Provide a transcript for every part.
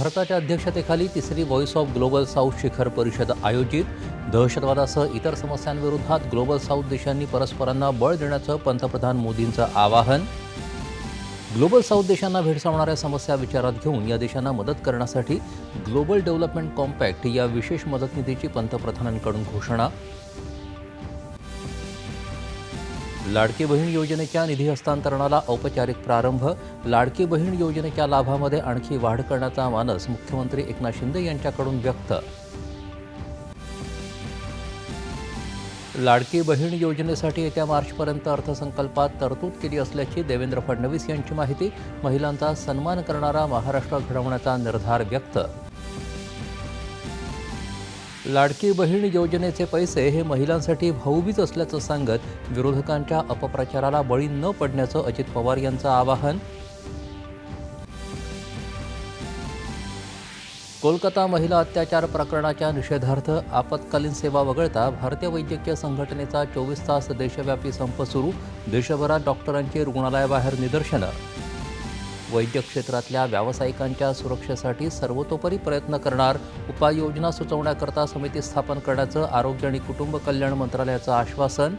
भारताच्या अध्यक्षतेखाली तिसरी व्हॉइस ऑफ ग्लोबल साऊथ शिखर परिषद आयोजित. दहशतवादासह इतर समस्यांविरोधात ग्लोबल साऊथ देशांनी परस्परांना बळ देण्याचं पंतप्रधान मोदींचं आवाहन. ग्लोबल साऊथ देशांना भेडसावणाऱ्या समस्या विचारात घेऊन या देशांना मदत करण्यासाठी ग्लोबल डेव्हलपमेंट कॉम्पॅक्ट या विशेष मदत निधीची पंतप्रधानांकडून घोषणा. लाडकी बहीण योजनेच्या निधी हस्तांतरणाला औपचारिक प्रारंभ लाडकी बहीण योजनेच्या लाभामध्ये आणखी वाढ करण्याचा मानस मुख्यमंत्री एकनाथ शिंदे यांच्याकडून व्यक्त. लाडकी बहीण योजनेसाठी येत्या मार्चपर्यंत अर्थसंकल्पात तरतूद केली असल्याची देवेंद्र फडणवीस यांची माहिती महिलांचा सन्मान करणारा महाराष्ट्र घडवण्याचा निर्धार व्यक्त. लाडकी बहीण योजनेचे पैसे हे महिलांसाठी भाऊबीज असल्याचं सांगत विरोधकांच्या अपप्रचाराला बळी न पडण्याचं अजित पवार यांचं आवाहन. कोलकाता महिला अत्याचार प्रकरणाच्या निषेधार्थ आपत्कालीन सेवा वगळता भारतीय वैद्यकीय संघटनेचा चोवीस तास देशव्यापी संप सुरू. देशभरात डॉक्टरांची रुग्णालयाबाहेर निदर्शनं. वैद्यक क्षेत्रातल्या व्यावसायिकांच्या सुरक्षेसाठी सर्वतोपरी प्रयत्न करणार उपाययोजना सुचवण्याकरता समिती स्थापन करण्याचं आरोग्य आणि कुटुंब कल्याण मंत्रालयाचं आश्वासन.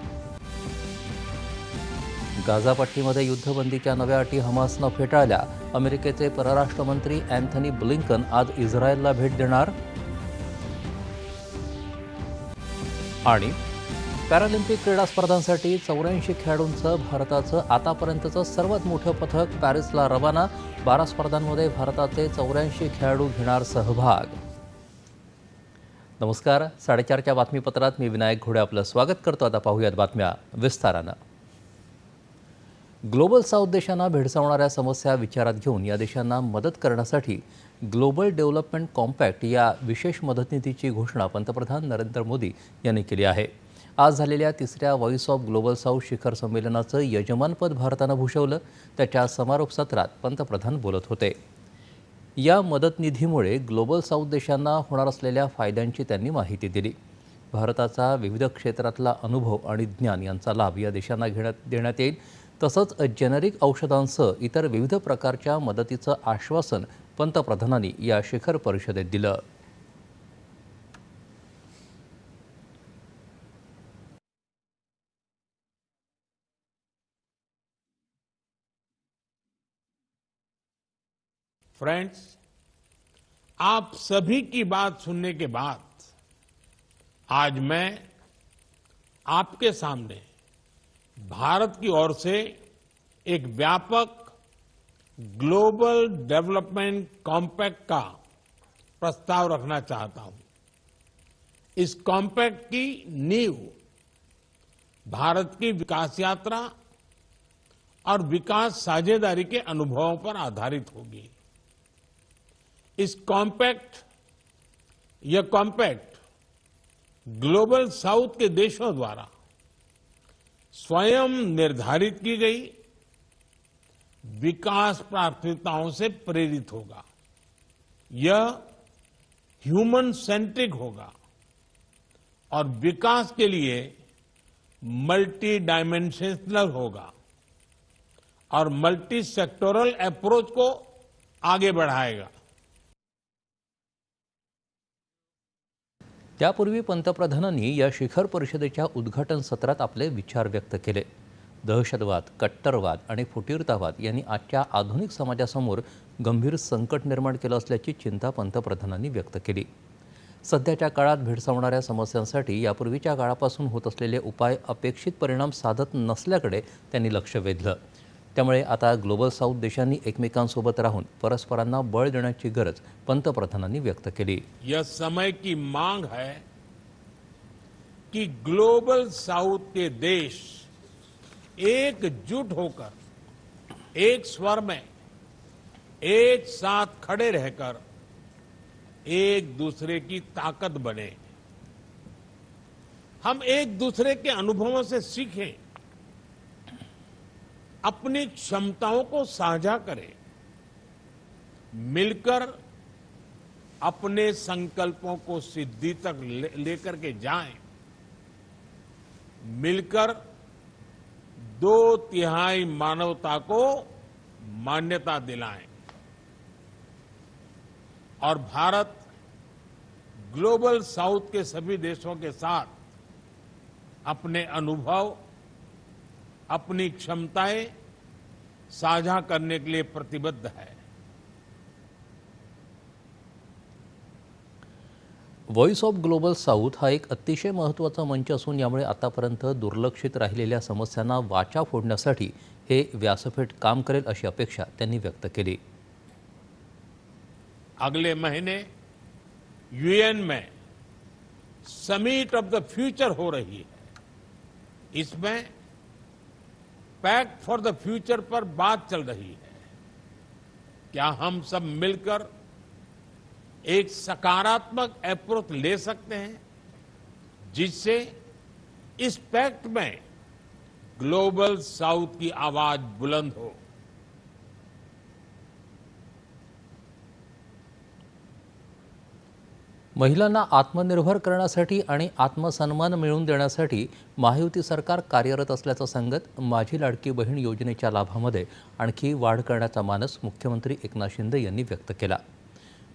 गाझापट्टीमध्ये युद्धबंदीच्या नव्या अटी हमासनं फेटाळल्या. अमेरिकेचे परराष्ट्र मंत्री अँथनी ब्लिंकन आज इस्रायलला भेट देणार. आणि पॅरालिम्पिक क्रीडा स्पर्धांसाठी चौऱ्याऐंशी खेळाडूंचं भारताचं आतापर्यंतचं सर्वात मोठं पथक पॅरिसला रवाना. बारा स्पर्धांमध्ये भारताचे चौऱ्याऐंशी खेळाडू घेणार सहभाग. नमस्कार साडेचारच्या बातमीपत्रात मी विनायक घोडे आपलं स्वागत करतो. आता पाहूयात बातम्या विस्तारानं. ग्लोबल साऊथ देशांना भेडसावणाऱ्या समस्या विचारात घेऊन या देशांना मदत करण्यासाठी ग्लोबल डेव्हलपमेंट कॉम्पॅक्ट या विशेष मदतनिधीची घोषणा पंतप्रधान नरेंद्र मोदी यांनी केली आहे. आज झालेल्या तिसऱ्या व्हॉइस ऑफ ग्लोबल साऊथ शिखर संमेलनाचं यजमानपद भारतानं भूषवलं त्याच्या समारोप सत्रात पंतप्रधान बोलत होते. या मदतनिधीमुळे ग्लोबल साऊथ देशांना होणार असलेल्या फायद्यांची त्यांनी माहिती दिली. भारताचा विविध क्षेत्रातला अनुभव आणि ज्ञान यांचा लाभ या देशांना घेण्यात देण्यात येईल. तसंच जेनेरिक औषधांसह इतर विविध प्रकारच्या मदतीचं आश्वासन पंतप्रधानांनी या शिखर परिषदेत दिलं. फ्रेंड्स, आप सभी की बात सुनने के बाद आज मैं आपके सामने भारत की ओर से एक व्यापक ग्लोबल डेवलपमेंट कॉम्पैक्ट का प्रस्ताव रखना चाहता हूँ। इस कॉम्पैक्ट की नींव भारत की विकास यात्रा और विकास साझेदारी के अनुभवों पर आधारित होगी। इस कॉम्पैक्ट यह कॉम्पैक्ट ग्लोबल साउथ के देशों द्वारा स्वयं निर्धारित की गई विकास प्राथमिकताओं से प्रेरित होगा। यह ह्यूमन सेंट्रिक होगा और विकास के लिए मल्टी डायमेंशनल होगा और मल्टी सेक्टोरल अप्रोच को आगे बढ़ाएगा। त्यापूर्वी पंतप्रधानांनी या शिखर परिषदेच्या उद्घाटन सत्रात आपले विचार व्यक्त केले. दहशतवाद कट्टरवाद आणि फुटीरतावाद यांनी आजच्या आधुनिक समाजासमोर गंभीर संकट निर्माण केलं असल्याची चिंता पंतप्रधानांनी व्यक्त केली. सध्याच्या काळात भेडसावणाऱ्या समस्यांसाठी यापूर्वीच्या काळापासून होत असलेले उपाय अपेक्षित परिणाम साधत नसल्याकडे त्यांनी लक्ष वेधलं. त्यामुळे आता ग्लोबल साऊथ देशांनी एकमेकांसोबत राहून परस्परांना बळ देण्याची गरज पंतप्रधानांनी व्यक्त केली. यह समय की मांग है कि ग्लोबल साउथ के देश एकजुट होकर एक स्वर में एक साथ खड़े रहकर एक दूसरे की ताकत बने। हम एक दूसरे के अनुभवों से सीखें। अपनी क्षमताओं को साझा करें। मिलकर अपने संकल्पों को सिद्धि तक लेकर ले, के जाएँ। मिलकर दो तिहाई मानवता को मान्यता दिलाएँ। और भारत ग्लोबल साउथ के सभी देशों के साथ अपने अनुभव अपनी क्षमताएं साझा करने के लिए प्रतिबद्ध है। व्हॉइस ऑफ ग्लोबल साऊथ हा एक अतिशय महत्त्वाचा मंच असून यामुळे आतापर्यंत दुर्लक्षित राहिलेल्या समस्यांना वाचा फोडण्यासाठी हे व्यासपीठ काम करेल अशी अपेक्षा त्यांनी व्यक्त केली. अगले महीने यूएन में समिट ऑफ द फ्यूचर हो रही है। इसमें पैक्ट फॉर द फ्यूचर पर बात चल रही है। क्या हम सब मिलकर एक सकारात्मक अप्रोच ले सकते हैं, जिससे इस पैक्ट में ग्लोबल साउथ की आवाज़ बुलंद हो? महिलांना आत्मनिर्भर करण्यासाठी आणि आत्मसन्मान मिळवून देण्यासाठी महायुती सरकार कार्यरत असल्याचं सांगत माझी लाडकी बहीण योजनेच्या लाभामध्ये आणखी वाढ करण्याचा मानस मुख्यमंत्री एकनाथ शिंदे यांनी व्यक्त केला.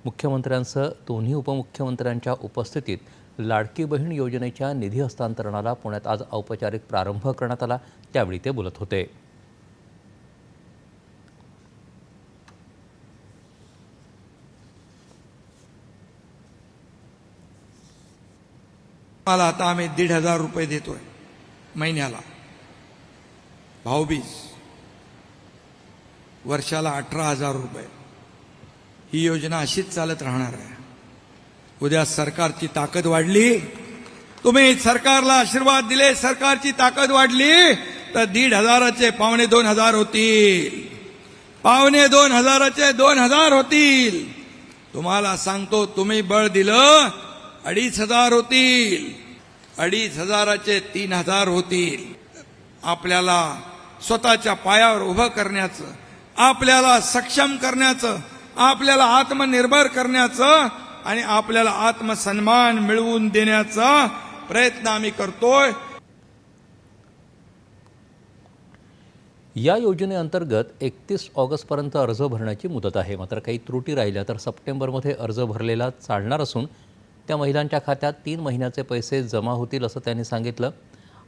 मुख्यमंत्र्यांसह दोन्ही उपमुख्यमंत्र्यांच्या उपस्थितीत लाडकी बहीण योजनेच्या निधी हस्तांतरणाला पुण्यात आज औपचारिक प्रारंभ करण्यात आला त्यावेळी ते बोलत होते. मला आता आम्ही दीड हजार रुपये देतोय महिन्याला. भाऊबीज वर्षाला अठरा हजार रुपये. ही योजना अशीच चालत राहणार आहे. उद्या सरकारची ताकद वाढली तुम्ही सरकारला आशीर्वाद दिले सरकारची ताकद वाढली तर दीड हजाराचे पावणे दोन हजार होतील. पावणे दोन हजाराचे दोन हजार होतील. तुम्हाला सांगतो तुम्ही बळ दिलं अडीच हजार होतील. अडीच हजाराचे तीन हजार होतील. आपल्याला स्वतःच्या पायावर उभं करण्याचं आपल्याला सक्षम करण्याचं आपल्याला आत्मनिर्भर करण्याचं आणि आपल्याला आत्मसन्मान मिळवून देण्याचा प्रयत्न आम्ही करतोय. या योजनेअंतर्गत एकतीस ऑगस्टपर्यंत अर्ज भरण्याची मुदत आहे. मात्र काही त्रुटी राहिल्या तर सप्टेंबरमध्ये अर्ज भरलेला चालणार असून त्या महिलांच्या खात्यात तीन महिन्याचे पैसे जमा होतील असं त्यांनी सांगितलं.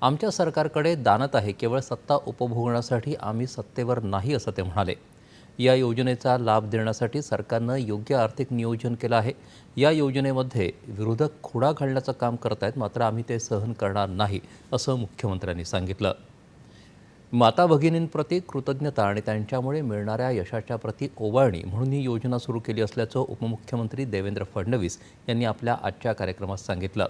आमच्या सरकारकडे दानत आहे केवळ सत्ता उपभोगण्यासाठी आम्ही सत्तेवर नाही असं ते म्हणाले. या योजनेचा लाभ देण्यासाठी सरकारनं योग्य आर्थिक नियोजन केलं आहे. या योजनेमध्ये विरोधक खुडा घालण्याचं काम करत आहेत मात्र आम्ही ते सहन करणार नाही असं मुख्यमंत्र्यांनी सांगितलं. माता भगिनींप्रती कृतज्ञता आणि त्यांच्यामुळे मिळणाऱ्या यशाच्या प्रती ओवाळणी म्हणून ही योजना सुरू केली असल्याचं उपमुख्यमंत्री देवेंद्र फडणवीस यांनी आपल्या आजच्या कार्यक्रमात सांगितलं.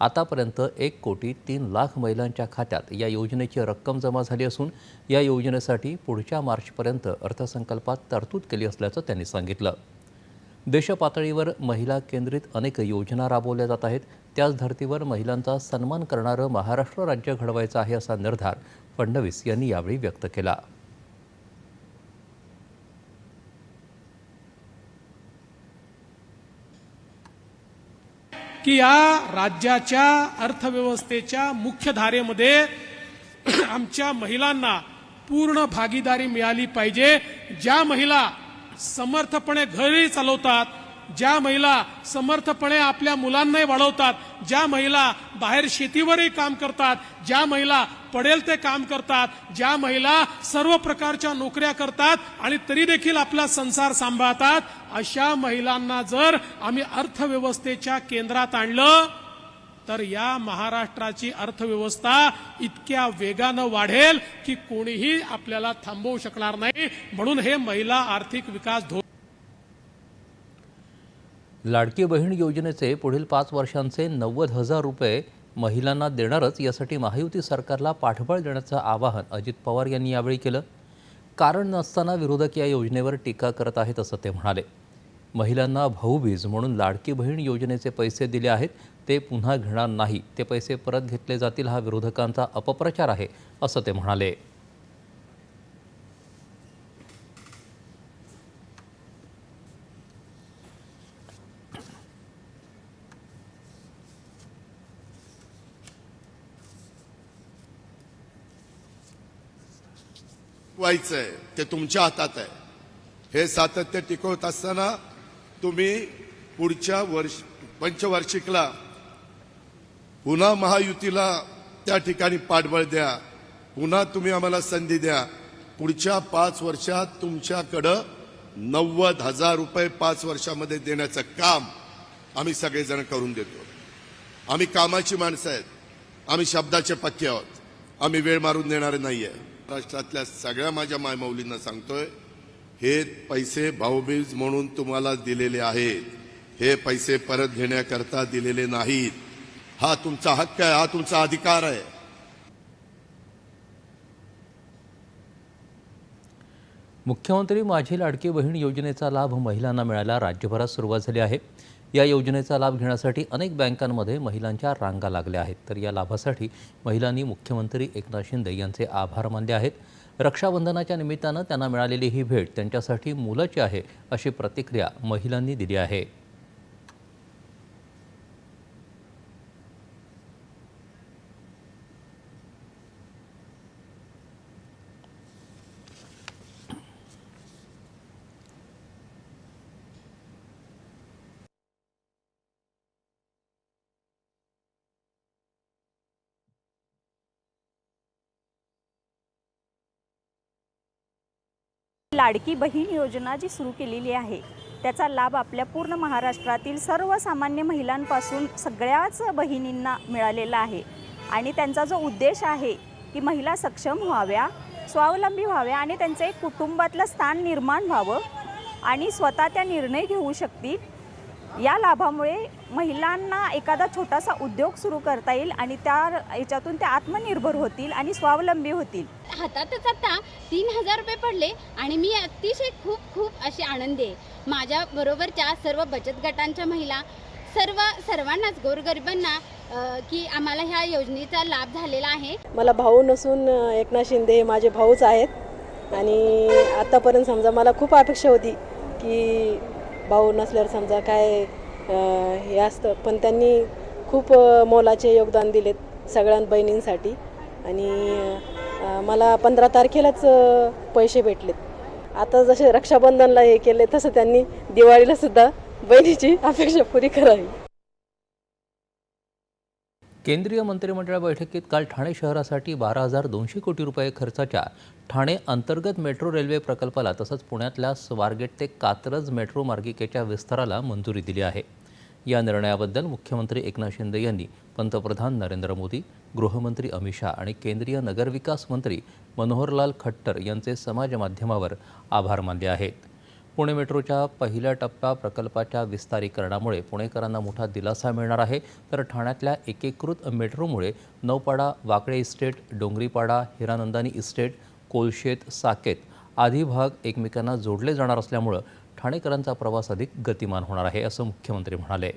आतापर्यंत एक कोटी तीन लाख महिलांच्या खात्यात या योजनेची रक्कम जमा झाली असून या योजनेसाठी पुढच्या मार्चपर्यंत अर्थसंकल्पात तरतूद केली असल्याचं त्यांनी सांगितलं. देशपातळीवर महिला केंद्रित अनेक योजना राबवल्या जात आहेत. त्याच धर्तीवर महिलांचा सन्मान करणारं महाराष्ट्र राज्य घडवायचं आहे असा निर्धार फडणवीस यांनी यावेळी व्यक्त केला. की या राज्याच्या अर्थव्यवस्थेच्या मुख्य धारेमध्ये आमच्या महिलांना पूर्ण भागीदारी मिळाली पाहिजे. ज्या महिला समर्थपणे घरही चालवतात ज्या महिला समर्थपणे आपल्या मुलांनाही वाढवतात ज्या महिला बाहेर शेतीवरही काम करतात ज्या महिला पडेल ते काम करतात ज्या महिला सर्व प्रकारच्या नोकऱ्या करतात आणि तरी देखील आपला संसार सांभाळतात अशा महिलांना जर आम्ही अर्थव्यवस्थेच्या केंद्रात आणलं तर या महाराष्ट्राची अर्थव्यवस्था इतक्या वेगानं वाढेल की कोणीही आपल्याला थांबवू शकणार नाही. म्हणून हे महिला आर्थिक विकास धोरण लाडकी बहीण योजनेचे पुढील पाच वर्षांचे नव्वद हजार रुपये महिलांना देणारच यासाठी महायुती सरकारला पाठबळ देण्याचं आवाहन अजित पवार यांनी यावेळी केलं. कारण नसताना विरोधक या योजनेवर टीका करत आहेत असं ते म्हणाले. महिलांना भाऊबीज म्हणून लाडकी बहीण योजनेचे पैसे दिले आहेत. ते पुन्हा घेणार नाही. ते पैसे परत घेतले जातील हा विरोधकांचा अपप्रचार आहे असं ते म्हणाले. व्हायचंय. ते तुमच्या हातात आहे. हे सातत्य टिकवत असताना तुम्ही पुढच्या वर्ष पंचवार्षिकला पुन्हा महायुतीला त्या ठिकाणी पाठबळ द्या. पुन्हा तुम्ही आम्हाला संधी द्या. पुढच्या पाच वर्षात तुमच्याकडं नव्वद हजार रुपये पाच वर्षामध्ये देण्याचं काम आम्ही सगळेजण करून देतो. आम्ही कामाची माणसं आहेत. आम्ही शब्दाचे पक्के आहोत. आम्ही वेळ मारून देणारे आहे राष्ट्रातल्या सगळ्या माझ्या मायमौलींना सांगतोय हे पैसे भाऊबीज म्हणून तुम्हाला दिलेले आहेत. हे पैसे परत घेण्याकरता दिलेले नाहीत. हा तुमचा हक्क आहे हा तुमचा अधिकार आहे. मुख्यमंत्री माझी लाडकी बहीण योजनेचा लाभ महिलांना मिळायला राज्यभरात सुरुवात झाली आहे. या योजनेचा लाभ घेण्यासाठी अनेक बँकांमध्ये महिलांच्या रांगा लागल्या आहेत. तर या लाभासाठी महिलांनी मुख्यमंत्री एकनाथ शिंदे यांचे आभार मानले आहेत. रक्षाबंधनाच्या निमित्तानं त्यांना मिळालेली ही भेट त्यांच्यासाठी मुलाची आहे अशी प्रतिक्रिया महिलांनी दिली आहे. लाडकी बहीण योजना जी सुरू केलेली आहे त्याचा लाभ आपल्या पूर्ण महाराष्ट्रातील सर्वसामान्य महिलांपासून सगळ्याच बहिणींना मिळालेला आहे. आणि त्यांचा जो उद्देश आहे की महिला सक्षम व्हाव्या स्वावलंबी व्हाव्या आणि त्यांचं एक कुटुंबातलं स्थान निर्माण व्हावं आणि स्वतः त्या निर्णय घेऊ शकतील या लाभामुळे महिलांना एखादा छोटासा उद्योग सुरू करता येईल आणि त्या याच्यातून त्या आत्मनिर्भर होतील आणि स्वावलंबी होतील. हातातच आता तीन हजार रुपये पडले आणि मी अतिशय खूप खूप अशी आनंदी आहे. माझ्या बरोबरच्या सर्व बचत गटांच्या महिला सर्व सर्वांनाच गोरगरिबांना की आम्हाला ह्या योजनेचा लाभ झालेला आहे. मला भाऊ नसून एकनाथ शिंदे हे माझे भाऊच आहेत. आणि आतापर्यंत समजा मला खूप अपेक्षा होती की भाऊ नसल्यावर समजा काय हे असतं. पण त्यांनी खूप मोलाचे योगदान दिलेत सगळ्या बहिणींसाठी. आणि मला पंधरा तारखेलाच पैसे भेटलेत. आता जसे रक्षाबंधनला हे केले तसं त्यांनी दिवाळीला सुद्धा बहिणीची अपेक्षा पुरी करावी. केंद्रीय मंत्रिमंडळ बैठकीत काल ठाणे शहरासाठी बारा हजार दोनशे कोटी रुपये खर्चाच्या ठाणे अंतर्गत मेट्रो रेल्वे प्रकल्पाला तसंच पुण्यातल्या स्वारगेट ते कात्रज मेट्रो मार्गिकेच्या विस्ताराला मंजुरी दिली आहे. या निर्णयाबद्दल मुख्यमंत्री एकनाथ शिंदे यांनी पंतप्रधान नरेंद्र मोदी गृहमंत्री अमित शहा आणि केंद्रीय नगरविकास मंत्री मनोहरलाल खट्टर यांचे समाजमाध्यमावर आभार मानले आहेत. पुणे मेट्रोच्या पहिल्या टप्प्या प्रकल्पाच्या विस्तारीकरणामुळे पुणेकरांना मोठा दिलासा मिळणार आहे. तर ठाण्यातल्या एकीकृत मेट्रोमुळे नौपाडा वाकळे इस्टेट डोंगरीपाडा हिरानंदानी इस्टेट कोलशेत साकेत आधी भाग एकमेकांना जोडले जाणार असल्यामुळं ठाणेकरांचा प्रवास अधिक गतिमान होणार आहे असं मुख्यमंत्री म्हणाले.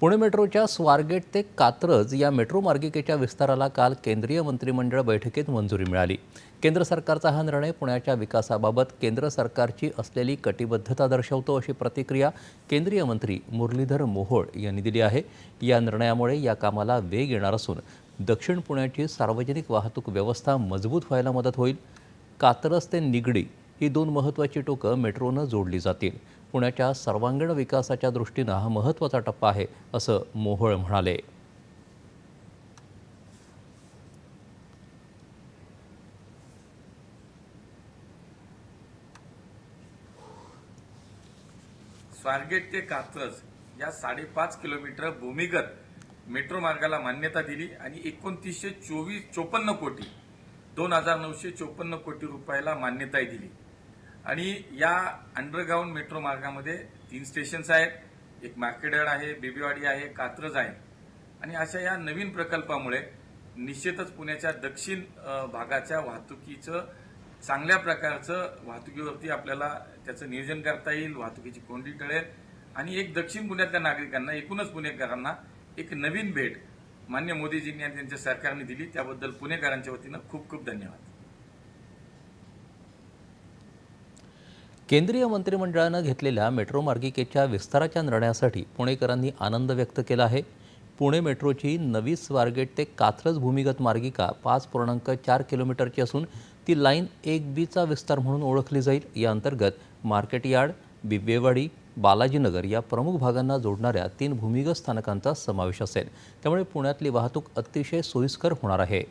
पुणे मेट्रोच्या स्वारगेट ते कात्रज या मेट्रो मार्गिकेच्या विस्ताराला काल केंद्रीय मंत्रिमंडळ बैठकीत मंजुरी मिळाली. केंद्र सरकारचा हा निर्णय पुण्याच्या विकासाबाबत केंद्र सरकारची असलेली कटिबद्धता दर्शवतो अशी प्रतिक्रिया केंद्रीय मंत्री मुरलीधर मोहोळ यांनी दिली आहे. या निर्णयामुळे या कामाला वेग येणार असून दक्षिण पुण्याची सार्वजनिक वाहतूक व्यवस्था मजबूत व्हायला मदत होईल. कात्रज ते निगडी ही दोन महत्त्वाची टोकं मेट्रोनं जोडली जातील. पुण्याच्या सर्वांगीण विकासाच्या दृष्टीनं हा महत्त्वाचा टप्पा आहे असं मोहोळ म्हणाले. स्वारगेट ते कात्रज या साडेपाच किलोमीटर भूमिगत मेट्रो मार्गाला मान्यता दिली आणि एकोणतीसशे चोवीस चोपन्न कोटी दोन हजार नऊशे चोपन्न कोटी रुपयाला मान्यताही दिली. आणि या अंडरग्राऊंड मेट्रो मार्गामध्ये तीन स्टेशन्स आहेत. एक मार्केटयार्ड आहे बेबीवाडी आहे कात्रज आहे. आणि अशा या नवीन प्रकल्पामुळे निश्चितच पुण्याच्या दक्षिण भागाच्या वाहतुकीचं चांगल्या प्रकारचं वाहतुकीवरती आपल्याला त्याचं नियोजन करता येईल वाहतुकीची कोंडी टळेल. आणि एक दक्षिण पुण्यातल्या नागरिकांना एकूणच पुणेकरांना एक नवीन भेट मान्य मोदीजींनी आणि त्यांच्या सरकारने दिली. त्याबद्दल पुणेकरांच्या वतीनं खूप खूप धन्यवाद. केंद्रीय मंत्रिमंडळानं घेतलेल्या मेट्रो मार्गिकेच्या विस्ताराच्या निर्णयासाठी पुणेकरांनी आनंद व्यक्त केला आहे. पुणे मेट्रोची नवी स्वारगेट ते कात्रज भूमिगत मार्गिका पाच पूर्णांक चार किलोमीटरची असून ती लाईन एक बीचा विस्तार म्हणून ओळखली जाईल. या अंतर्गत मार्केट यार्ड बिब्बेवाडी बालाजीनगर या प्रमुख भागांना जोडणाऱ्या तीन भूमिगत स्थानकांचा समावेश असेल. त्यामुळे पुण्यातली वाहतूक अतिशय सोयीस्कर होणार आहे.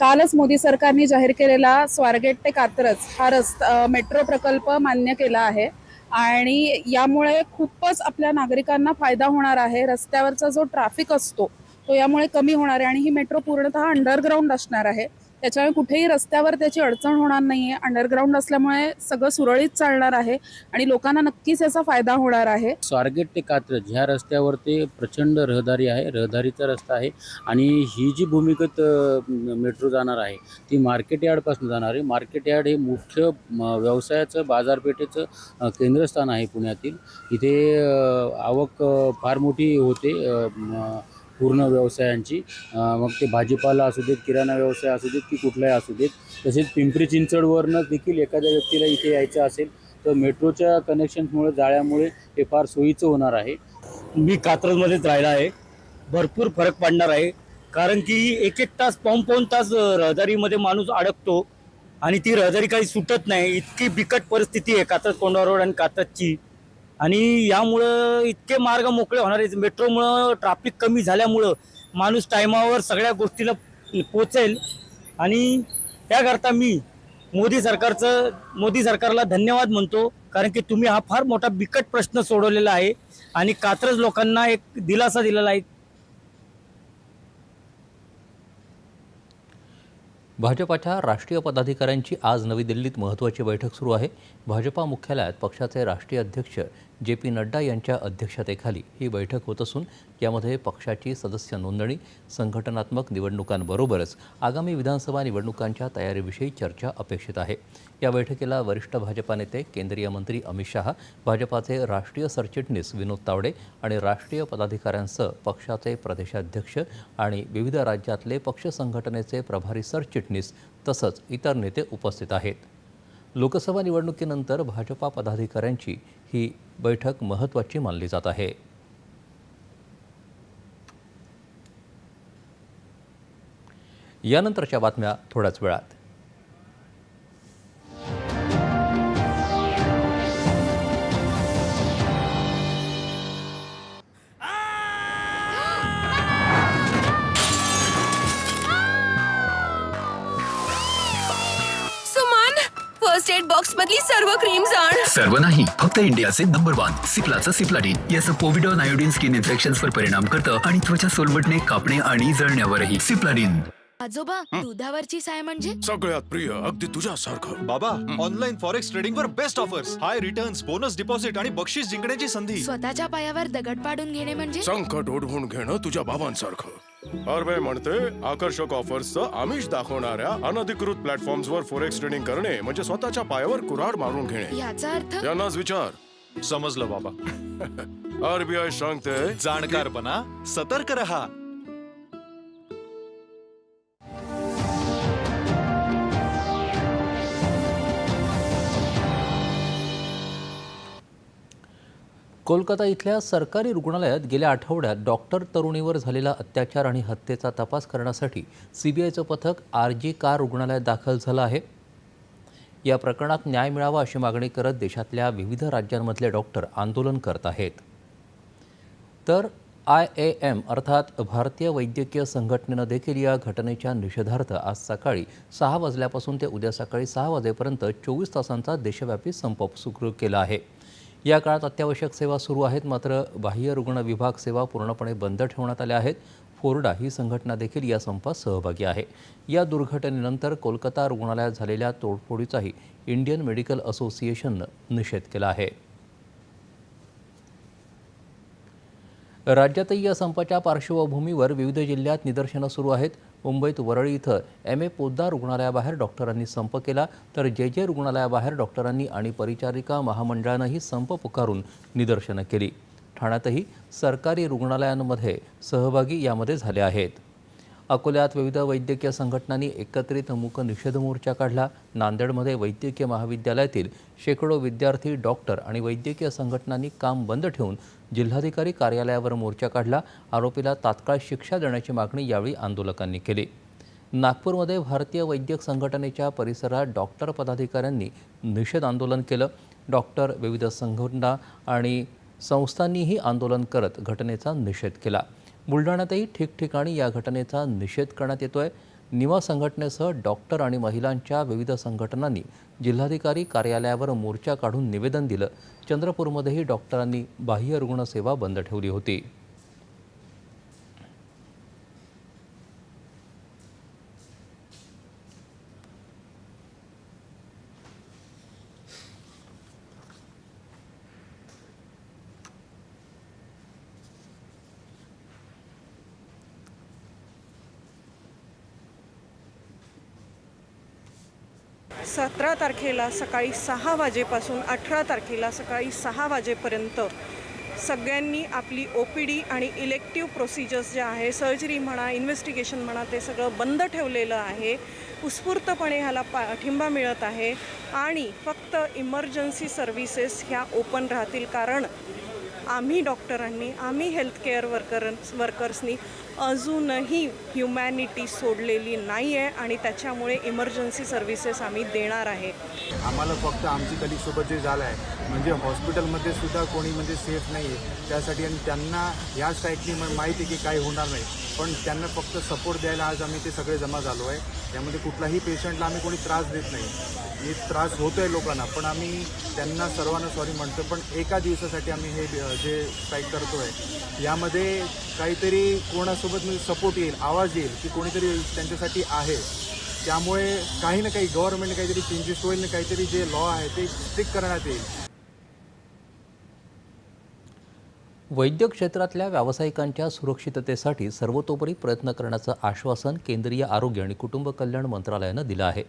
कालच मोदी सरकारने जाहीर केलेला स्वारगेट ते कात्रज हा रस्ता मेट्रो प्रकल्प मान्य केला आहे. आणि यामुळे खूपच आपल्या नागरिकांना फायदा होणार आहे. रस्त्यावरचा जो ट्रॅफिक असतो तो यामुळे कमी होणार आहे आणि ही मेट्रो पूर्णतः अंडरग्राऊंड असणार आहे. त्याच्यामुळे कुठेही रस्त्यावर त्याची अडचण होणार नाही आहे अंडरग्राऊंड असल्यामुळे सगळं सुरळीत चालणार आहे आणि लोकांना नक्कीच याचा फायदा होणार आहे. स्वारगेट ते कात्रज ह्या रस्त्यावर ते प्रचंड रहदारी आहे. रहदारीचा रस्ता आहे आणि ही जी भूमिगत मेट्रो जाणार आहे ती मार्केट यार्डपासून जाणार आहे. मार्केट यार्ड हे मुख्य व्यवसायाचं बाजारपेठेचं केंद्रस्थान आहे पुण्यातील. इथे आवक फार मोठी होते. पूर्ण व्यवसायांची. मग ते भाजीपाला असू देत किराणा व्यवसाय असू देत की कुठलाही असू देत. तसेच पिंपरी चिंचवडवरनं देखील एखाद्या व्यक्तीला इथे यायचं असेल तर मेट्रोच्या कनेक्शन्समुळे जाळ्यामुळे हे फार सोयीचं होणार आहे. मी कात्रजमध्येच राहिला आहे. भरपूर फरक पडणार आहे. कारण की एक एक तास पाऊन पाऊन तास रहदारीमध्ये माणूस अडकतो आणि ती रहदारी काही सुटत नाही. इतकी बिकट परिस्थिती आहे कात्रज कोंडारोड आणि कात्रजची. आणि यामुळं इतके मार्ग मोकळे होणार आहेत. मेट्रोमुळं ट्रॅफिक कमी झाल्यामुळं माणूस टायमावर सगळ्या गोष्टीला पोचेल. आणि त्याकरता मी मोदी सरकारचं मोदी सरकारला धन्यवाद म्हणतो. कारण की तुम्ही हा फार मोठा बिकट प्रश्न सोडवलेला आहे. आणि कात्रज लोकांना एक दिलासा दिलेला आहे. भाजपाच्या राष्ट्रीय पदाधिकाऱ्यांची आज नवी दिल्लीत महत्त्वाची बैठक सुरू आहे. भाजपा मुख्यालयात पक्षाचे राष्ट्रीय अध्यक्ष जे पी नड्डा यांच्या अध्यक्षतेखाली ही बैठक होत असून यामध्ये पक्षाची सदस्य नोंदणी संघटनात्मक निवडणुकांबरोबरच आगामी विधानसभा निवडणुकांच्या तयारीविषयी चर्चा अपेक्षित आहे. या बैठकीला वरिष्ठ भाजपा नेते केंद्रीय मंत्री अमित शहा भाजपाचे राष्ट्रीय सरचिटणीस विनोद तावडे आणि राष्ट्रीय पदाधिकाऱ्यांसह पक्षाचे प्रदेशाध्यक्ष आणि विविध राज्यातले पक्ष संघटनेचे प्रभारी सरचिटणीस तसंच इतर नेते उपस्थित आहेत. लोकसभा निवडणुकीनंतर भाजपा पदाधिकाऱ्यांची ही बैठक महत्त्वाची मानली जात आहे. यानंतरच्या बातम्या थोड्याच वेळात. एड बॉक्स मधली सर्व क्रीम्स आण सर्व नाही फक्त इंडियाचे नंबर वन सिप्लाचं सिप्लाडीन. याचं पोविडॉन आयोडीन स्किन इन्फेक्शन्सवर परिणाम करतं आणि त्वचा सोलवटणे कापणे आणि जळण्यावरही सिप्लाडीन. आजोबा दुधावरची साय म्हणजे? सगळ्यात प्रिय अगदी तुझ्यासारखं. बाबा ऑनलाईन फॉरेक्स ट्रेडिंग वर best offers high returns bonus deposit आणि बक्षीस जिंकण्याची संधी. स्वतःच्या पायावर दगड पाडून घेणे म्हणजे? संकट ओढवून घेणं तुझ्या बाबांसारखं. आरबीआय म्हणते आकर्षक ऑफर्सचं आमिष दाखवणाऱ्या अनधिकृत प्लॅटफॉर्म्स वर फोरेक्स ट्रेडिंग करणे म्हणजे स्वतःच्या पायावर कुऱ्हाड मारून घेणे. याचा अर्थ? यांनाच विचार. समजलं बाबा. आरबीआय सांगते जाणकारपणा सतर्क रहा. कोलकाता इथल्या सरकारी रुग्णालयात गेल्या आठवड्यात डॉक्टर तरुणीवर झालेला अत्याचार आणि हत्येचा तपास करण्यासाठी सीबीआयचं पथक आर जी कार रुग्णालयात दाखल झालं आहे. या प्रकरणात न्याय मिळावा अशी मागणी करत देशातल्या विविध राज्यांमधले डॉक्टर आंदोलन करत आहेत. तर आय ए एम अर्थात भारतीय वैद्यकीय संघटनेनं देखील या घटनेच्या निषेधार्थ आज सकाळी सहा वाजल्यापासून ते उद्या सकाळी सहा वाजेपर्यंत चोवीस तासांचा देशव्यापी संप सुरू केला आहे. या काळात अत्यावश्यक सेवा सुरू आहेत. मात्र बाह्य रुग्ण विभाग सेवा पूर्णपणे बंद ठेवण्यात आल्या आहेत. फोर्डा ही संघटना देखील या संपात सहभागी आहे. या दुर्घटनेनंतर कोलकाता रुग्णालयात झालेल्या तोडफोडीचाही इंडियन मेडिकल असोसिएशननं निषेध केला आहे. राज्यातही या संपाच्या पार्श्वभूमीवर विविध जिल्ह्यात निदर्शनं सुरू आहेत. मुंबईत वरळी इथं एम ए पोद्दार रुग्णालयाबाहेर डॉक्टरांनी संप केला. तर जे जे रुग्णालयाबाहेर डॉक्टरांनी आणि परिचारिका महामंडळानंही संप पुकारून निदर्शनं केली. ठाण्यातही सरकारी रुग्णालयांमध्ये सहभागी यामध्ये झाले आहेत. अकोल्यात विविध वैद्यकीय संघटनांनी एकत्रित मूक निषेध मोर्चा काढला. नांदेडमध्ये वैद्यकीय महाविद्यालयातील शेकडो विद्यार्थी डॉक्टर आणि वैद्यकीय संघटनांनी काम बंद ठेवून जिल्हाधिकारी कार्यालयावर मोर्चा काढला. आरोपीला तात्काळ शिक्षा देण्याची मागणी यावेळी आंदोलकांनी केली. नागपूरमध्ये भारतीय वैद्यक संघटनेच्या परिसरात डॉक्टर पदाधिकाऱ्यांनी निषेध आंदोलन केलं. डॉक्टर विविध संघटना आणि संस्थांनीही आंदोलन करत घटनेचा निषेध केला. बुलढाण्यातही ठिकठिकाणी या घटनेचा निषेध करण्यात येतो आहे निवा संघटनेसह डॉक्टर आणि महिलांच्या विविध संघटनांनी जिल्हाधिकारी कार्यालयावर मोर्चा काढून निवेदन दिलं. चंद्रपूरमध्येही डॉक्टरांनी बाह्य रुग्णसेवा बंद ठेवली होती. तारखेला सकाळी सहा वाजेपासून अठरा तारखेला सकाळी सहा वाजेपर्यंत सगळ्यांनी आपली ओ पी डी आणि इलेक्टिव्ह प्रोसिजर्स ज्या आहे सर्जरी म्हणा इन्व्हेस्टिगेशन म्हणा ते सगळं बंद ठेवलेलं आहे. उत्स्फूर्तपणे ह्याला पाठिंबा मिळत आहे. आणि फक्त इमर्जन्सी सर्व्हिसेस ह्या ओपन राहतील कारण आम्ही डॉक्टरांनी आम्ही हेल्थकेअर वर्कर वर्कर्सनी अजूनही ह्युमॅनिटी सोडलेली नाही आहे आणि त्याच्यामुळे इमर्जन्सी सर्व्हिसेस आम्ही देणार आहे. आम्हाला फक्त आमची कलिगसोबत जे झालं आहे म्हणजे हॉस्पिटलमध्ये सुद्धा कोणी म्हणजे सेफ नाही आहे त्यासाठी आणि त्यांना या स्ट्राईकनी माहिती आहे की काही होणार नाही. पण त्यांना फक्त सपोर्ट द्यायला आज आम्ही ते सगळे जमा झालो आहे. त्यामध्ये कुठलाही पेशंटला आम्ही कोणी त्रास देत नाही. हे त्रास होतो आहे लोकांना पण आम्ही त्यांना सर्वांना सॉरी म्हणतो पण एका दिवसासाठी आम्ही हे जे स्ट्राईक करतो आहे यामध्ये काहीतरी कोणासोबत म्हणजे सपोर्ट येईल आवाज येईल की कोणीतरी त्यांच्यासाठी आहे. त्यामुळे काही ना काही गव्हर्नमेंट काहीतरी चेंजेस होईल ना काहीतरी जे लॉ आहे ते स्ट्रिक्ट करण्यात येईल. वैद्यक क्षेत्रातल्या व्यावसायिकांच्या सुरक्षिततेसाठी सर्वतोपरी प्रयत्न करण्याचं आश्वासन केंद्रीय आरोग्य आणि कुटुंब कल्याण मंत्रालयानं दिलं आहे.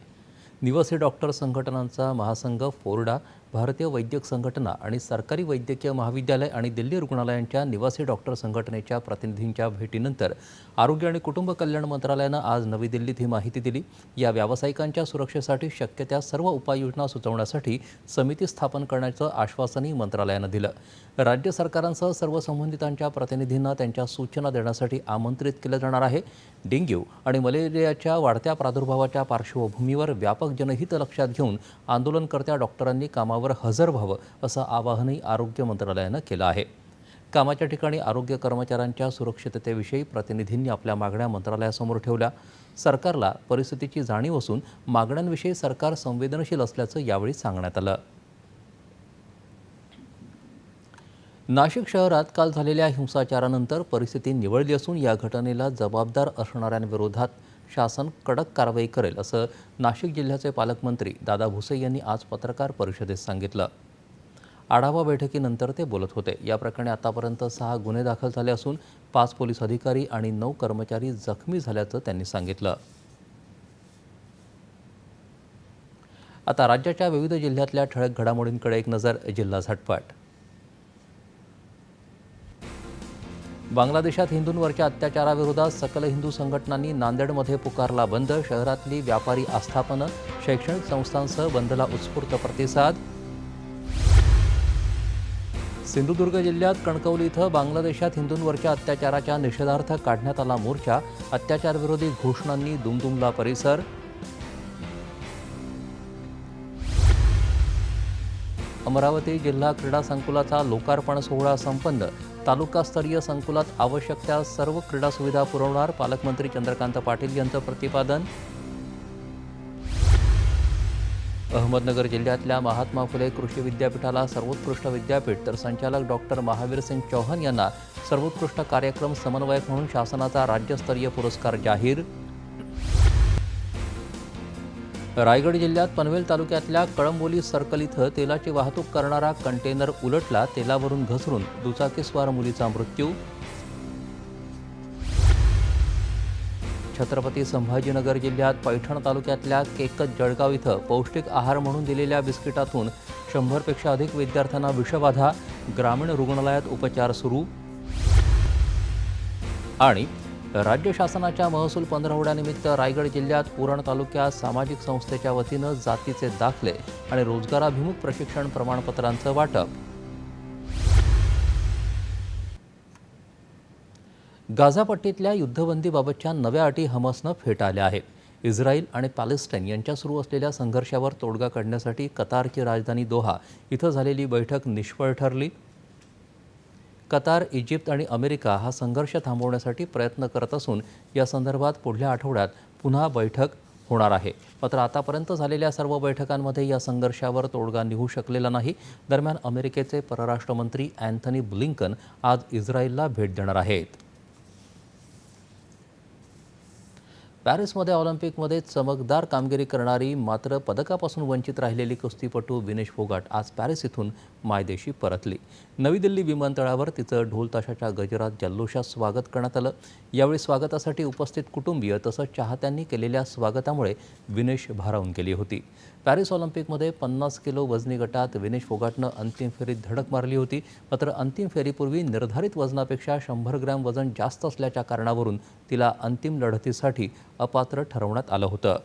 निवासी डॉक्टर संघटनांचा महासंघ फोर्डा भारतीय वैद्यक संघटना आणि सरकारी वैद्यकीय महाविद्यालय आणि दिल्ली रुग्णालयांच्या निवासी डॉक्टर संघटनेच्या प्रतिनिधींच्या भेटीनंतर आरोग्य आणि कुटुंब कल्याण मंत्रालयानं आज नवी दिल्लीत ही माहिती दिली. या व्यावसायिकांच्या सुरक्षेसाठी शक्य त्या सर्व उपाययोजना सुचवण्यासाठी समिती स्थापन करण्याचं आश्वासनही मंत्रालयानं दिलं. राज्य सरकारांसह सर्व संबंधितांच्या प्रतिनिधींना त्यांच्या सूचना देण्यासाठी आमंत्रित केलं जाणार आहे. डेंग्यू आणि मलेरियाच्या वाढत्या प्रादुर्भावाच्या पार्श्वभूमीवर व्यापक जनहित लक्षात घेऊन आंदोलनकर्त्या डॉक्टरांनी कामावर हजर व्हावं असं आवाहनही आरोग्य मंत्रालयानं केलं आहे. कामाच्या ठिकाणी आरोग्य कर्मचाऱ्यांच्या सुरक्षिततेविषयी प्रतिनिधींनी आपल्या मागण्या मंत्रालयासमोर ठेवल्या. सरकारला परिस्थितीची जाणीव असून मागण्यांविषयी सरकार संवेदनशील असल्याचं यावेळी सांगण्यात आलं. नाशिक शहरात काल झालेल्या हिंसाचारानंतर परिस्थिती निवळली असून या घटनेला जबाबदार असणाऱ्यांविरोधात शासन कडक कारवाई करेल असं नाशिक जिल्ह्याचे पालकमंत्री दादा भुसे यांनी आज पत्रकार परिषदेत सांगितलं. आढावा बैठकीनंतर ते बोलत होते. या प्रकरणी आतापर्यंत सहा गुन्हे दाखल झाले असून पाच पोलीस अधिकारी आणि नऊ कर्मचारी जखमी झाल्याचं त्यांनी सांगितलं. आता राज्याच्या विविध जिल्ह्यातल्या ठळक घडामोडींकडे एक नजर जिल्हा झटपट. बांगलादेशात हिंदूंवरच्या अत्याचाराविरोधात सकल हिंदू संघटनांनी नांदेडमध्ये पुकारला बंद. शहरातली व्यापारी आस्थापनं शैक्षणिक संस्थांसह बंदला उत्स्फूर्त प्रतिसाद. सिंधुदुर्ग जिल्ह्यात कणकवली इथं बांगलादेशात हिंदूंवरच्या अत्याचाराच्या निषेधार्थ काढण्यात आला मोर्चा. अत्याचारविरोधी घोषणांनी दुमदुमला परिसर. अमरावती जिल्हा क्रीडा संकुलाचा लोकार्पण सोहळा संपन्न. तालुकास्तरीय संकुलात आवश्यक त्या सर्व क्रीडा सुविधा पुरवणार पालकमंत्री चंद्रकांत पाटील यांचं प्रतिपादन. अहमदनगर जिल्ह्यातल्या महात्मा फुले कृषी विद्यापीठाला सर्वोत्कृष्ट विद्यापीठ तर संचालक डॉक्टर महावीर सिंग चौहान यांना सर्वोत्कृष्ट कार्यक्रम समन्वयक म्हणून शासनाचा राज्यस्तरीय पुरस्कार जाहीर. रायगड जिल्ह्यात पनवेल तालुक्यातल्या कळंबोली सर्कल इथं तेलाची वाहतूक करणारा कंटेनर उलटला तेलावरून घसरून दुचाकीस्वार मुलीचा मृत्यू. छत्रपती संभाजीनगर जिल्ह्यात पैठण तालुक्यातल्या केकत जळगाव इथं पौष्टिक आहार म्हणून दिलेल्या बिस्किटातून शंभरपेक्षा अधिक विद्यार्थ्यांना विषबाधा ग्रामीण रुग्णालयात उपचार सुरू. आणि राज्य शासनाच्या महसूल पंधरवड्यानिमित्त रायगड जिल्ह्यात उरण तालुक्यात सामाजिक संस्थेच्या वतीनं जातीचे दाखले आणि रोजगाराभिमुख प्रशिक्षण प्रमाणपत्रांचं वाटप. गाझापट्टीतल्या युद्धबंदीबाबतच्या नव्या अटी हमासनं फेटाळल्या आहेत. इस्रायल आणि पॅलेस्टाईन यांच्या सुरू असलेल्या संघर्षावर तोडगा काढण्यासाठी कतारची राजधानी दोहा इथं झालेली बैठक निष्फळ ठरली. कतार इजिप्त आणि अमेरिका हा संघर्ष थांबवण्यासाठी प्रयत्न करत असून या संदर्भात पुढल्या आठवड्यात पुन्हा बैठक होणार आहे. मात्र आतापर्यंत झालेल्या सर्व बैठकांमध्ये या संघर्षावर तोडगा निघू शकलेला नाही. दरम्यान अमेरिकेचे परराष्ट्रमंत्री अँथनी ब्लिंकन आज इस्रायलला भेट देणार आहेत. पॅरिसमध्ये ऑलिम्पिकमध्ये चमकदार कामगिरी करणारी मात्र पदकापासून वंचित राहिलेली कुस्तीपटू विनेश फोगाट आज पॅरिस इथून मायदेशी परतली. नवी दिल्ली विमानतळावर तिचं ढोलताशाच्या गजरात जल्लोषात स्वागत करण्यात आलं. यावेळी स्वागतासाठी उपस्थित कुटुंबीय तसंच चाहत्यांनी केलेल्या स्वागतामुळे विनेश भारावून गेली होती. पॅरिस ऑलिम्पिकमध्ये पन्नास किलो वजनी गटात विनेश फोगाटनं अंतिम फेरीत धडक मारली होती. मात्र अंतिम फेरीपूर्वी निर्धारित वजनापेक्षा शंभर ग्रॅम वजन जास्त असल्याच्या कारणावरून तिला अंतिम लढतीसाठी अपात्र ठरवण्यात आलं होतं.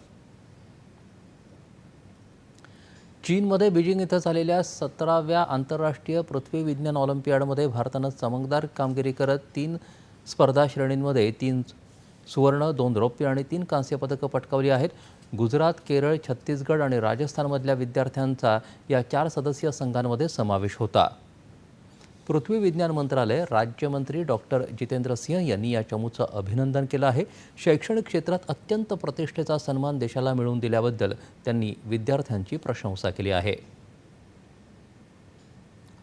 चीनमध्ये बीजिंग इथं झालेल्या सतराव्या आंतरराष्ट्रीय पृथ्वी विज्ञान ऑलिम्पियाडमध्ये भारतानं चमकदार कामगिरी करत तीन स्पर्धा श्रेणींमध्ये तीन सुवर्ण दोन रौप्य आणि तीन कांस्य पदकं पटकावली आहेत. गुजरात केरळ छत्तीसगड आणि राजस्थानमधल्या विद्यार्थ्यांचा या चार सदस्यीय संघांमध्ये समावेश होता. पृथ्वी विज्ञान मंत्रालय राज्यमंत्री डॉक्टर जितेंद्र सिंह यांनी या चमूचं अभिनंदन केलं आहे. शैक्षणिक क्षेत्रात अत्यंत प्रतिष्ठेचा सन्मान देशाला मिळवून दिल्याबद्दल त्यांनी विद्यार्थ्यांची प्रशंसा केली आहे.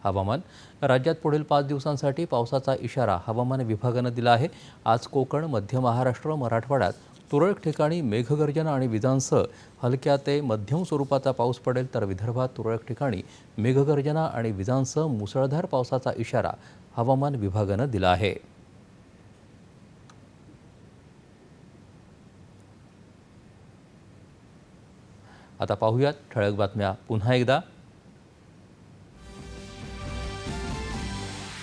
हवामान. राज्यात पुढील पाच दिवसांसाठी पावसाचा इशारा हवामान विभागानं दिला आहे. आज कोकण मध्य महाराष्ट्र मराठवाड्यात तुरळक ठिकाणी मेघगर्जना आणि विजांसह हलक्या ते मध्यम स्वरूपाचा पाऊस पडेल तर विदर्भात तुरळक ठिकाणी मेघगर्जना आणि विजांसह मुसळधार पावसाचा इशारा हवामान विभागानं दिला आहे. आता पाहूयात ठळक बातम्या. पुन्हा एकदा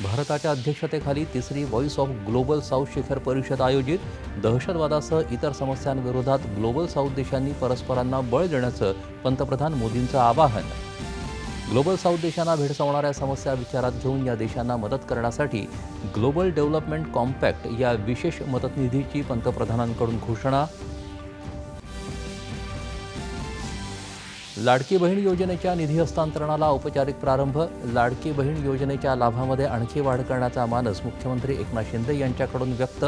भारताच्या अध्यक्षतेखाली तिसरी व्हॉइस ऑफ ग्लोबल साऊथ शिखर परिषद आयोजित. दहशतवादासह इतर समस्यांविरोधात ग्लोबल साऊथ देशांनी परस्परांना बळ देण्याचं पंतप्रधान मोदींचं आवाहन. ग्लोबल साऊथ देशांना भेडसावणाऱ्या समस्या विचारात घेऊन या देशांना मदत करण्यासाठी ग्लोबल डेव्हलपमेंट कॉम्पॅक्ट या विशेष मदतनिधीची पंतप्रधानांकडून घोषणा. लाडकी बहीण योजनेच्या निधी हस्तांतरणाला औपचारिक प्रारंभ लाडकी बहीण योजनेच्या लाभामध्ये आणखी वाढ करण्याचा मानस मुख्यमंत्री एकनाथ शिंदे यांच्याकडून व्यक्त.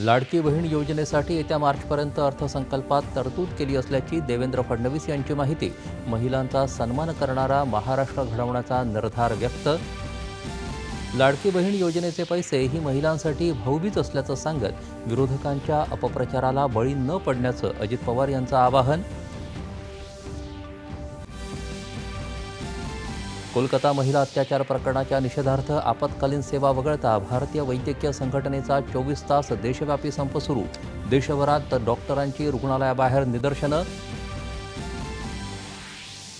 लाडकी बहीण योजनेसाठी येत्या मार्चपर्यंत अर्थसंकल्पात तरतूद केली असल्याची देवेंद्र फडणवीस यांची माहिती. महिलांचा सन्मान करणारा महाराष्ट्र घडवण्याचा निर्धार व्यक्त. लाडकी बहीण योजनेचे पैसे ही महिलांसाठी भाऊबीज असल्याचं सांगत विरोधकांच्या अपप्रचाराला बळी न पडण्याचं अजित पवार यांचं आवाहन. कोलकाता महिला अत्याचार प्रकरणाच्या निषेधार्थ आपत्कालीन सेवा वगळता भारतीय वैद्यकीय संघटनेचा चोवीस तास देशव्यापी संप सुरू. देशभरात डॉक्टरांची रुग्णालयाबाहेर निदर्शनं.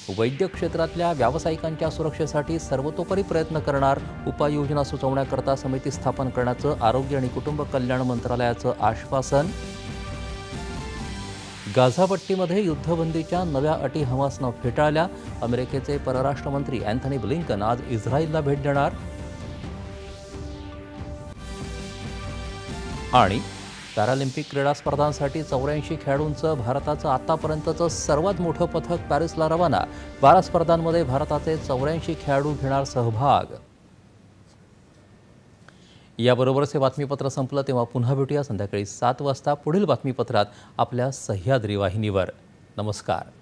वैद्यक क्षेत्रातल्या व्यावसायिकांच्या सुरक्षेसाठी सर्वतोपरी प्रयत्न करणार उपाययोजना सुचवण्याकरता समिती स्थापन करण्याचं आरोग्य आणि कुटुंब कल्याण मंत्रालयाचं आश्वासन. गाझापट्टीमध्ये युद्धबंदीच्या नव्या अटी हमासनं फेटाळल्या. अमेरिकेचे परराष्ट्रमंत्री अँथनी ब्लिंकन आज इस्रायलला भेट देणार. आणि पॅरालिम्पिक क्रीडा स्पर्धांसाठी चौऱ्याऐंशी खेळाडूंचं भारताचं आतापर्यंतचं सर्वात मोठं पथक पॅरिसला रवाना. बारा स्पर्धांमध्ये भारताचे चौऱ्याऐंशी खेळाडू घेणार सहभाग. याबरोबरच हे बातमीपत्र संपलं तेव्हा पुन्हा भेटूया. संध्याकाळी सात वाजता पुढील बातमीपत्रात आपल्या सह्याद्री वाहिनीवर. नमस्कार.